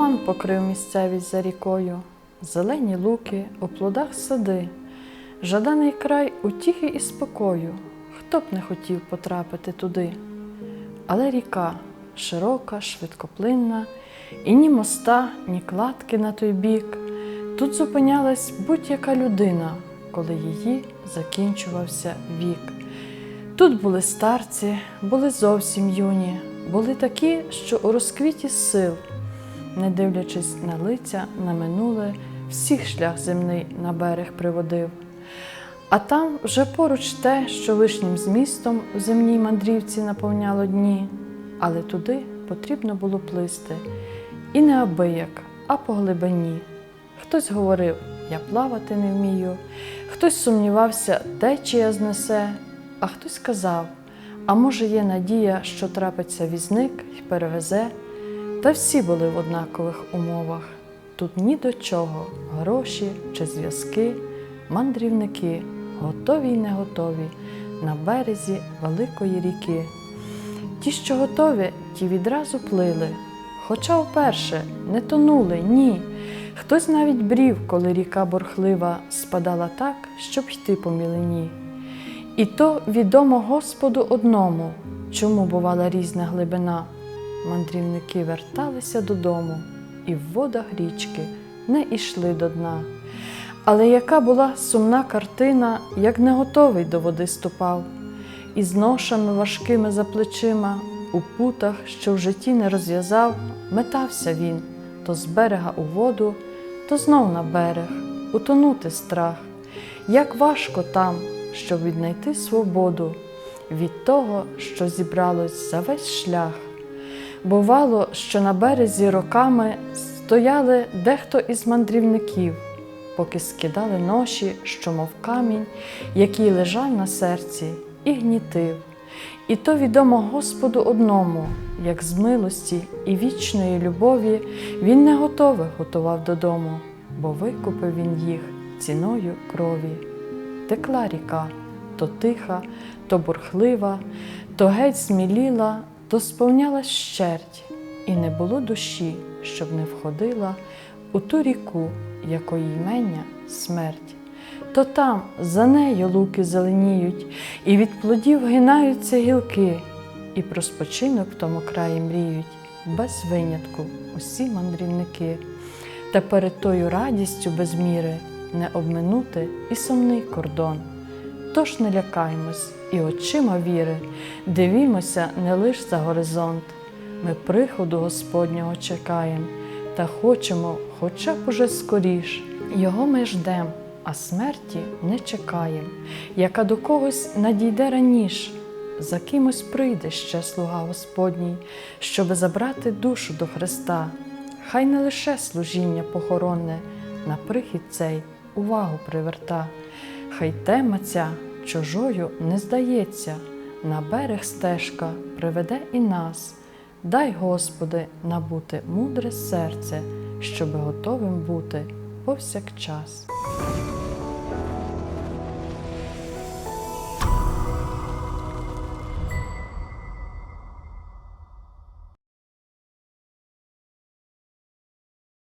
Туман покрив місцевість за рікою, зелені луки, у плодах сади, жаданий край утіхи і спокою, хто б не хотів потрапити туди. Але ріка широка, швидкоплинна, і ні моста, ні кладки на той бік. Тут зупинялась будь-яка людина, коли її закінчувався вік. Тут були старці, були зовсім юні, були такі, що у розквіті сил, не дивлячись на лиця, на минуле, всіх шлях земний на берег приводив. А там вже поруч те, що лишнім змістом в земній мандрівці наповняло дні, але туди потрібно було плисти. І не абияк, а по глибині. Хтось говорив, я плавати не вмію, хтось сумнівався, течія знесе, а хтось казав, а може є надія, що трапиться візник і перевезе. Та всі були в однакових умовах. Тут ні до чого гроші чи зв'язки, мандрівники, готові й не готові на березі великої ріки. Ті, що готові, ті відразу плили, хоча вперше не тонули, ні. Хтось навіть брів, коли ріка борхлива спадала так, щоб йти по мілині. І то відомо Господу одному, чому бувала різна глибина. Мандрівники верталися додому, і в водах річки не ішли до дна. Але яка була сумна картина, як не готовий до води ступав, і з ношами важкими за плечима, у путах, що в житті не розв'язав, метався він то з берега у воду, то знов на берег, утонути страх. Як важко там, щоб віднайти свободу від того, що зібралось за весь шлях. Бувало, що на березі роками стояли дехто із мандрівників, поки скидали ноші, що мов камінь, який лежав на серці і гнітив. І то відомо Господу одному, як з милості і вічної любові він не готових готував додому, бо викупив він їх ціною крові. Текла ріка, то тиха, то бурхлива, то геть сміліла, то сповнялась щерть, і не було душі, щоб не входила у ту ріку, якої ймення смерть. То там за нею луки зеленіють, і від плодів гинаються гілки, і про спочинок в тому краї мріють, без винятку усі мандрівники. Та перед тою радістю без міри не обминути і сумний кордон. Тож не лякаймось і очима віри, дивімося не лиш за горизонт. Ми приходу Господнього чекаєм та хочемо, хоча б уже скоріш. Його ми ждем, а смерті не чекаєм, яка до когось надійде раніш. За кимось прийде ще слуга Господній, щоби забрати душу до Христа. Хай не лише служіння похоронне на прихід цей увагу приверта, хай тема ця чужою не здається, на берег стежка приведе і нас. Дай, Господи, набути мудре серце, щоби готовим бути повсякчас.